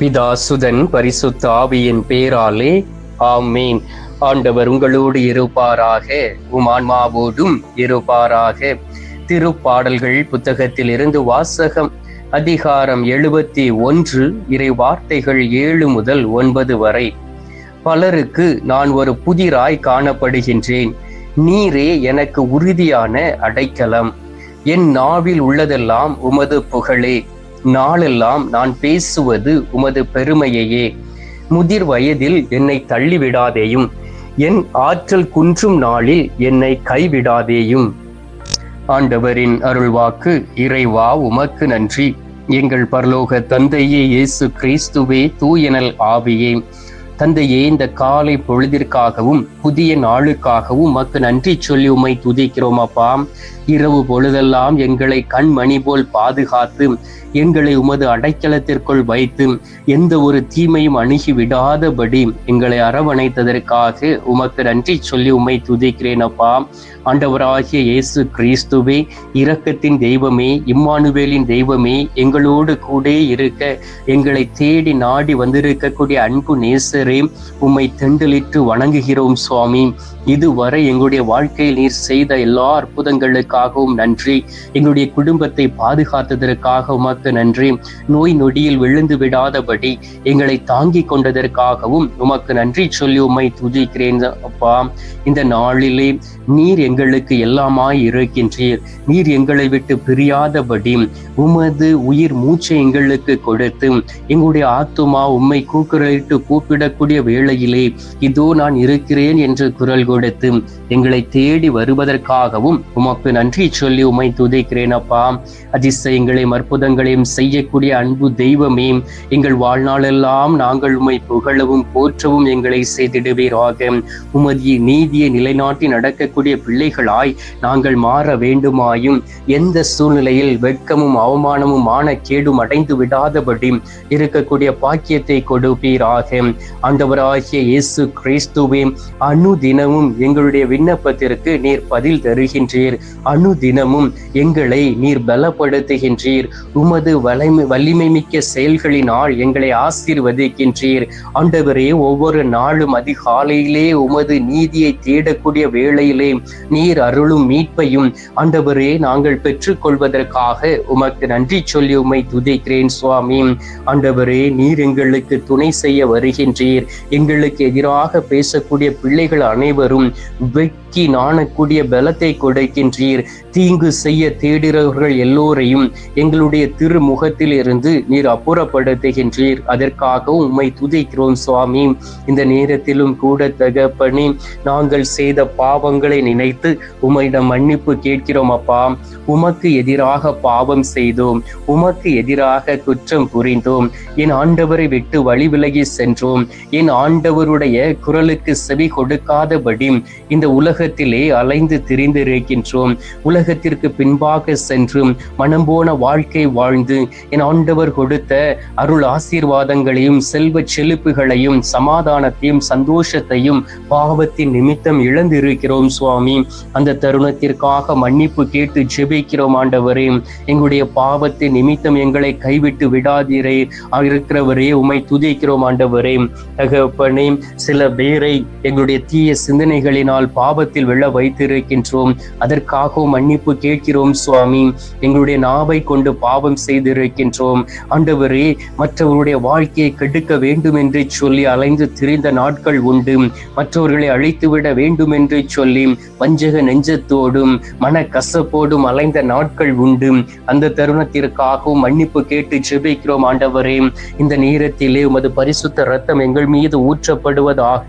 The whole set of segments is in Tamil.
பிதா சுதன் பரிசுத்த ஆவியின் பேராலே ஆமீன். ஆண்டவர் உங்களோடு இருப்பாராக உமான்மாவோடும் இருப்பாராக. திருப்பாடல்கள் புத்தகத்தில் இருந்து வாசகம் அதிகாரம் எழுபத்தி ஒன்று இறை வார்த்தைகள் ஏழு முதல் ஒன்பது வரை. பலருக்கு நான் ஒரு புதிராய் காணப்படுகின்றேன். நீரே எனக்கு உறுதியான அடைக்கலம். என் நாவில் உள்ளதெல்லாம் உமது புகழே. நாளெல்லாம் நான் பேசுவது உமது பெருமையையே. முதிர் வயதில் என்னை தள்ளிவிடாதேயும் என் ஆற்றல் குன்றும் நாளில் என்னை கைவிடாதேயும். ஆண்டவரின் அருள்வாக்கு இறைவா உமக்கு நன்றி. எங்கள் பரலோக தந்தையே இயேசு கிறிஸ்துவே தூயனல் ஆவியே. தந்தையே இந்த காலை பொழுதிற்காகவும் புதிய நாளுக்காகவும் உமக்கு நன்றி சொல்லி உம்மை துதிக்கிறோம் அப்பா. இரவு பொழுதெல்லாம் எங்களை கண்மணி போல் பாதுகாத்து எங்களை உமது அடைக்கலத்திற்குள் வைத்து எந்த ஒரு தீமையும் அணுகி விடாதபடி எங்களை அரவணைத்ததற்காக உமக்கு நன்றி சொல்லி உம்மை துதிக்கிறேன் அப்பா. ஆண்டவராகிய இயேசு கிறிஸ்துவே இரக்கத்தின் தெய்வமே இம்மானுவேலின் தெய்வமே எங்களோடு கூட இருக்க எங்களை தேடி நாடி வந்திருக்கக்கூடிய அன்பு நேசரே உம்மை தெண்டலிட்டு வணங்குகிறோம் சுவாமி. இதுவரை எங்களுடைய வாழ்க்கையில் நீர் செய்த எல்லா பாதுகாத்ததற்காகவும் நன்றி. எங்களுடைய குடும்பத்தை பாதுகாத்ததற்காக உமக்கு நன்றி. நோய் நொடியில் விழுந்து விடாதபடி எங்களை தாங்கி கொண்டதற்காகவும் உமக்கு நன்றி சொல்லி உம்மை துதிக்கிறேன் அப்பா. இந்த நாளிலே நீர் எங்களுக்கு எல்லாமாய் இருக்கின்றீர். நீர் எங்களை விட்டு பிரியாதபடி உமது உயிர் மூச்சை எங்களுக்கு கொடுத்து எங்களுடைய ஆத்துமா உம்மை கூக்குரலிட்டு கூப்பிடக்கூடிய வேளையிலே இதோ நான் இருக்கிறேன் என்று குரல் கொடுத்து எங்களை தேடி வருவதற்காகவும் உமக்கு நன்றி நன்றி சொல்லி உமை துதிக்கிறேன் அப்பா. அதிசயங்களையும் அற்புதங்களையும் செய்யக்கூடிய அன்பு தெய்வமே எங்கள் வாழ்நாளெல்லாம் நாங்கள் உமை புகழவும் போற்றவும் எங்களை செய்திடுவீராக. உமதிய நீதியை நிலைநாட்டி நடக்கக்கூடிய பிள்ளைகளாய் நாங்கள் மாற வேண்டுமாயும் எந்த சூழ்நிலையில் வெட்கமும் அவமானமும் மான கேடும் அடைந்து விடாதபடி இருக்கக்கூடிய பாக்கியத்தை கொடுப்பீராக. ஆண்டவராகிய இயேசு கிறிஸ்துவே அனுதினமும் எங்களுடைய விண்ணப்பத்திற்கு நீர் பதில் தருகின்றீர். அணு தினமும் எங்களை நீர் பலப்படுத்துகின்றீர். உமது வலிமை வலிமை மிக்க செயல்களினால் எங்களை ஆசீர்வதிக்கின்றீர். ஆண்டவரே ஒவ்வொரு நாளும் அதிகாலையிலே உமது நீதியை தேடக்கூடிய வேளையிலே நீர் அருளும் மீட்பையும் ஆண்டவரே நாங்கள் பெற்றுக்கொள்வதற்காக உமக்கு நன்றி சொல்லி உமை துதிக்கிறேன் சுவாமி. ஆண்டவரே நீர் எங்களுக்கு துணை செய்ய வருகின்றீர். எங்களுக்கு எதிராக பேசக்கூடிய பிள்ளைகள் அனைவரும் வெக்கி நாணக்கூடிய பலத்தை கொடுக்கின்றீர். தீங்கு செய்ய தேடுகிறவர்கள் எல்லோரையும் எங்களுடைய திருமுகத்தில் இருந்து நீர் அப்புறப்படுத்துகின்றீர். அதற்காக உம்மை துதிக்கிறோம் சுவாமி. இந்த நேரத்திலும் கூட தகப்பனி நாங்கள் செய்த பாவங்களை நினைத்து உம்மிடம் மன்னிப்பு கேட்கிறோம் அப்பா. உமக்கு எதிராக பாவம் செய்தோம். உமக்கு எதிராக குற்றம் புரிந்தோம். என் ஆண்டவரை விட்டு வழி விலகி சென்றோம். என் ஆண்டவருடைய குரலுக்கு செவி கொடுக்காதபடி இந்த உலகத்திலே அலைந்து திரிந்திருக்கின்றோம். உலகத்திற்கு பின்பாக சென்று மனம் போன வாழ்க்கை வாழ்ந்து என் ஆண்டவர் கொடுத்த அருள் ஆசீர்வாதங்களையும் செல்வ செழிப்புகளையும் சமாதானத்தையும் சந்தோஷத்தையும் பாவத்தின் நிமித்தம் இழந்திருக்கிறோம் சுவாமி. அந்த தருணத்திற்காக மன்னிப்பு கேட்டு ஜெபிக்கிறோம் ஆண்டவரே. எங்களுடைய பாவத்தின் நிமித்தம் எங்களை கைவிட்டு விடாதீரே. இருக்கிறவரே உம்மை துதிக்கிறோம் ஆண்டவரே. தகப்பனே சில பேரை எங்களுடைய தீய சிந்தனைகளினால் பாவத்தில் விழ வைத்திருக்கின்றோம். அதற்காக அதற்காகவும் மன்னிப்பு கேட்கிறோம் சுவாமி. எங்களுடைய நாவை கொண்டு பாவம் செய்திருக்கின்றோம். ஆண்டவரே மற்றவருடைய வாழ்க்கையை கெடுக்க வேண்டும் என்று சொல்லி அலைந்து திரிந்த நாட்கள் உண்டு. மற்றவர்களை அழைத்துவிட வேண்டும் என்று சொல்லி வஞ்சக நெஞ்சத்தோடும் மன கசப்போடும் அலைந்த நாட்கள் உண்டு. அந்த தருணத்திற்காகவும் மன்னிப்பு கேட்டு செபிக்கிறோம் ஆண்டவரே. இந்த நேரத்திலே உமது பரிசுத்த ரத்தம் எங்கள் மீது ஊற்றப்படுவதாக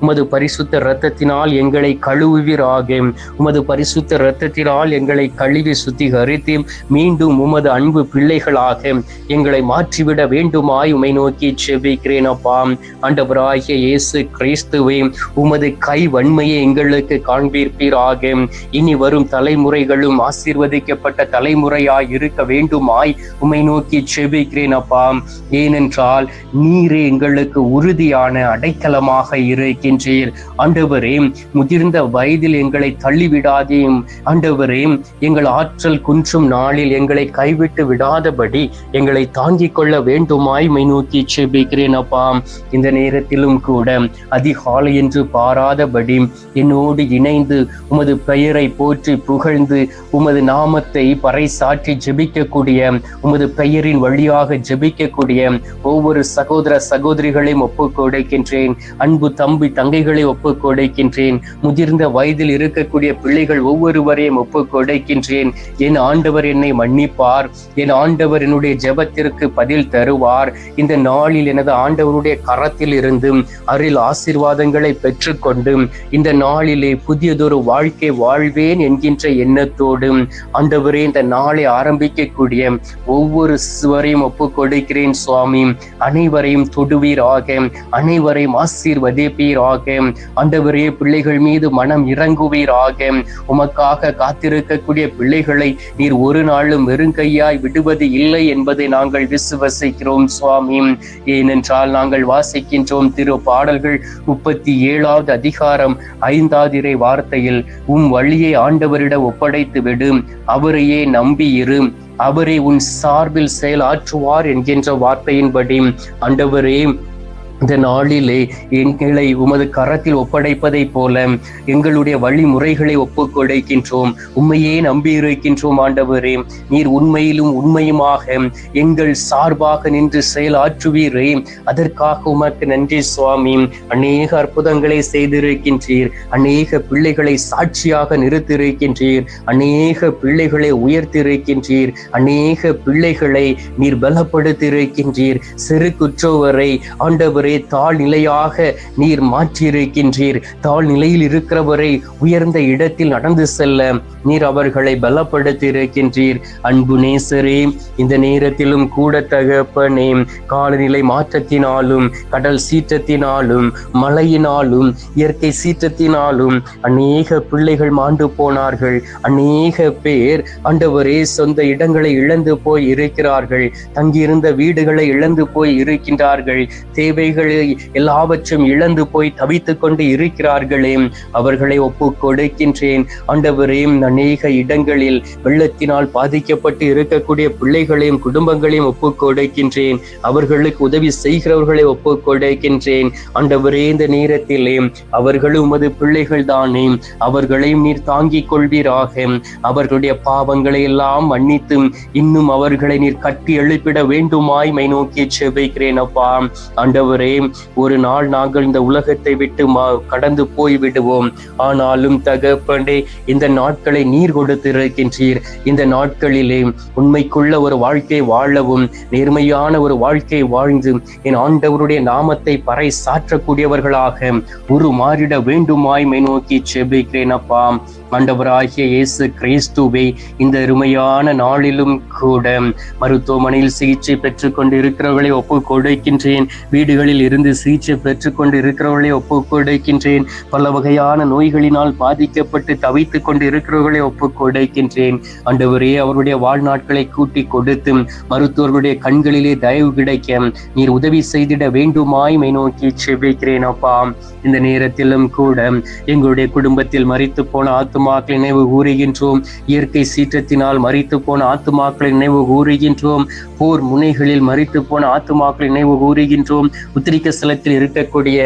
உமது பரிசுத்த ரத்தத்தினால் எங்களை கழுவுவீராக. உமது பரிசுத்த இரத்தத்தினால் எங்களை கழுவி சுத்திகரித்து மீண்டும் உமது அன்பு பிள்ளைகளாக எங்களை மாற்றிவிட வேண்டுமாய் உமை நோக்கி செவிக்கிறேன் அப்பா. ஆண்டவராகிய இயேசு கிறிஸ்துவே உமது கை வன்மையை எங்களுக்கு காண்பிப்பீராக இனி வரும் தலைமுறைகளும் ஆசீர்வதிக்கப்பட்ட தலைமுறையாய் இருக்க வேண்டுமாய் உமை நோக்கி செபிக்கிறேன் அப்பா. ஏனென்றால் நீரே எங்களுக்கு உறுதியான அடைக்கலமாக இருக்கின்றீர். ஆண்டவரே முதிர்ந்த வயதில் எங்களை தள்ளிவிடாதேயும் ஆண்டவரே எங்கள் ஆற்றல் குன்றும் நாளில் எங்களை கைவிட்டு விடாதபடி எங்களை தாங்கிக் கொள்ள வேண்டுமாய் மை நோக்கி செபிக்கிறேன் அப்பா. இந்த நேரத்திலும் கூட அதிகாலை என்று பாராதபடி என்னோடு இணைந்து உமது பெயரை போற்றி புகழ்ந்து உமது நாமத்தை பறைசாற்றி ஜெபிக்கக்கூடிய உமது பெயரின் வழியாக ஜெபிக்கக்கூடிய ஒவ்வொரு சகோதர சகோதரிகளையும் ஒப்புக் கொடுக்கின்றேன். அன்பு தம்பி தங்கைகளை ஒப்புக் கொடுக்கின்றேன். முதிர்ந்த வயதில் இருக்கக்கூடிய பிள்ளைகள் ஒவ்வொருவரையும் ஒப்புக் கொடுக்கின்றேன் என் ஆண்டவர் என்னை மன்னிப்பார். என் ஆண்டவர் என்னுடைய ஜெபத்திற்கு பதில் தருவார். இந்த நாளில் எனது ஆண்டவருடைய கரத்தில் இருந்தும் அருள் ஆசீர்வாதங்களை பெற்றுக்கொண்டு இந்த நாளிலே புதியதொரு வாழ்க்கை வாழ்வேன் என்கின்ற எண்ணத்தோடும் ஆண்டவரே இந்த நாளை ஆரம்பிக்கக்கூடிய ஒவ்வொரு சுவரையும் ஒப்புக் கொடுக்கிறேன் சுவாமி. அனைவரையும் தொடுவீராக. அனைவரையும் ஆசீர்வதிப்பீராக. ஆண்டவரே பிள்ளைகள் மீது மனம் இறங்குவீராக. உமக்காக காத்திருக்கக்கூடிய பிள்ளைகளை நீர் ஒரு நாளும் வெறுங்கையாய் விடுவது இல்லை என்பதை நாங்கள் விசுவசிக்கிறோம் சுவாமி. ஏனென்றால் நாங்கள் வாசிக்கின்றோம் திரு பாடல்கள் முப்பத்தி ஏழாவது அதிகாரம் ஐந்தாவது இறை வார்த்தையில் உம் வழியை ஆண்டவரிடம் ஒப்படைத்து விடும் அவரையே நம்பி அவரை உன் சார்பில் செயலாற்றுவார் என்கின்ற வார்த்தையின்படி. ஆண்டவரே இந்த நாளிலே எங்களை உமது கரத்தில் ஒப்படைப்பதை போல எங்களுடைய வழிமுறைகளை ஒப்பு கொடுக்கின்றோம் உண்மையே நம்பி இருக்கின்றோம் ஆண்டவரே. நீர் உண்மையிலும் உண்மையுமாக எங்கள் சார்பாக நின்று செயலாற்றுவீரே. அதற்காக உமக்கு நன்றி சுவாமி. அநேக அற்புதங்களை செய்திருக்கின்றீர். அநேக பிள்ளைகளை சாட்சியாக நிறுத்தியிருக்கின்றீர். அநேக பிள்ளைகளை உயர்த்தியிருக்கின்றீர். அநேக பிள்ளைகளை நீர் பலப்படுத்தியிருக்கின்றீர். சிறு குற்றவரை ஆண்டவரே ஆண்டவரே தாழ் நிலையாக நீர் மாற்றியிருக்கின்றீர். தாழ் நிலையில் இருக்கிறவரை உயர்ந்த இடத்தில் நடந்து செல்ல நீர் அவர்களை பலப்படுத்தி இருக்கின்றீர் அன்பு நேசரே இந்த நேரத்திலும் கூட தகப்பனே காலநிலை மாற்றத்தினாலும் கடல் சீற்றத்தினாலும் மழையினாலும் இயற்கை சீற்றத்தினாலும் அநேக பிள்ளைகள் மாண்டு போனார்கள். அநேக பேர் ஆண்டவரே சொந்த இடங்களை இழந்து போய் இருக்கிறார்கள். தங்கியிருந்த வீடுகளை இழந்து போய் இருக்கின்றார்கள். தேவைகள் அவர்கள் எல்லாவற்றும் இழந்து போய் தவித்துக் கொண்டு இருக்கிறார்களே அவர்களை ஒப்பு கொடுக்கின்றேன் ஆண்டவரே அநேக இடங்களில் வெள்ளத்தினால் பாதிக்கப்பட்டு இருக்கக்கூடிய பிள்ளைகளையும் குடும்பங்களையும் ஒப்பு கொடுக்கின்றேன் அவர்களுக்கு உதவி செய்கிறவர்களை ஒப்பு கொடுக்கின்றேன் ஆண்டவரே இந்த நேரத்திலே அவர்களும் உமது பிள்ளைகள் தானே அவர்களையும் நீர் தாங்கிக் கொள்வீராக. அவர்களுடைய பாவங்களை எல்லாம் மன்னித்து இன்னும் அவர்களை நீர் கட்டி எழுப்பிட வேண்டுமாய் மை நோக்கி செபிக்கிறேன் அப்பா. ஆண்டவரே ஒரு நாள் நாங்கள் இந்த உலகத்தை விட்டு கடந்து போய் விடுவோம் ஆனாலும் தகப்பண்டே இந்த நாட்களை நீர் கொடுத்திருக்கின்றீர். இந்த நாட்களிலே உண்மைக்குள்ள ஒரு வாழ்க்கை வாழவும் நேர்மையான ஒரு வாழ்க்கை வாழ்ந்து என் ஆண்டவருடைய நாமத்தை பறை சாற்றக்கூடியவர்களாக உரு மாறிட வேண்டுமாய் நோக்கி செபிக்கிறேன் அப்பா. ஆண்டவராகிய இயேசு கிறிஸ்துவை இந்த அருமையான நாளிலும் கூட மருத்துவமனையில் சிகிச்சை பெற்றுக்கொண்டு இருக்கிறவர்களை ஒப்பு கொடுக்கின்றேன். வீடுகளில் இருந்து சிகிச்சை பெற்றுக்கொண்டு இருக்கிறவர்களை ஒப்பு கொடுக்கின்றேன். பல வகையான நோய்களினால் பாதிக்கப்பட்டு தவித்துக் கொண்டு இருக்கிறவர்களை ஒப்பு கொடுக்கின்றேன். ஆண்டவரே அவருடைய வாழ்நாட்களை கூட்டி கொடுத்து மருத்துவர்களுடைய கண்களிலே தயவு கிடைக்க நீர் உதவி செய்திட வேண்டுமாய் மை நோக்கி செவிக்கிறேன் அப்பா. இந்த நேரத்திலும் கூட எங்களுடைய குடும்பத்தில் மறித்து போன ஆத்ம ஆத்துமாக்களை நினைவு கூறுகின்றோம். இயற்கை சீற்றத்தினால் மறித்து போன ஆத்துமாக்களை நினைவு கூறுகின்றோம். போர் முனைகளில் மறித்து போன ஆத்துமாக்களை நினைவு கூறுகின்றோம். உத்திரிக்க ஸ்தலத்தில் இருக்கக்கூடிய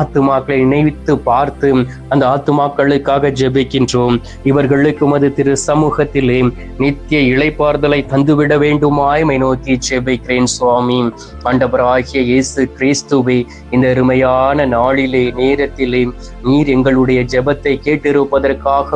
ஆத்துமாக்களை நினைவித்து பார்த்து அந்த ஆத்துமாக்களுக்காக ஜெபிக்கின்றோம். இவர்களுக்கு மது திரு சமூகத்திலே நித்திய இழைப்பார்தலை தந்துவிட வேண்டுமாய் மை நோக்கி ஜெபிக்கிறேன் சுவாமி. ஆண்டவராகிய இயேசு கிறிஸ்துவை இந்த அருமையான நாளிலே நேரத்திலே நீர் எங்களுடைய ஜெபத்தை கேட்டிருப்பதற்காக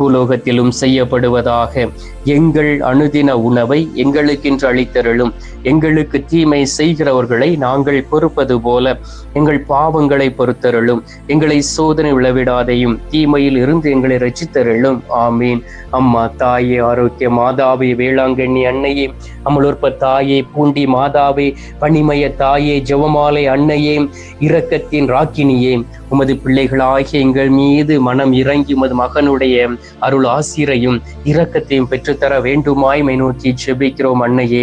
பூலோகத்திலும் செய்யப்படுவதாக. எங்கள் அனுதின உணவை எங்களுக்கென்று அளித்தருளும். எங்களுக்கு தீமை செய்கிறவர்களை நாங்கள் பொறுப்பது போல எங்கள் பாவங்களை பொறுத்தருளும். எங்களை சோதனை விளவிடாதையும் தீமையில் இருந்து எங்களை ரசித்தருளும் ஆமீன். அம்மா தாயே ஆரோக்கிய மாதாவே வேளாங்கண்ணி அன்னையே அமலூர்ப்ப தாயே பூண்டி மாதாவே பனிமய தாயே ஜெவமாலை அன்னையே இரக்கத்தின் ராக்கினியே உமது பிள்ளைகளாகிய எங்கள் மீது மனம் இறங்கி உமது மகனுடைய அருள் ஆசிரையும் இரக்கத்தையும் பெற்றுத்தர வேண்டுமாய் நோக்கி செபிக்கிறோம் அன்னையே.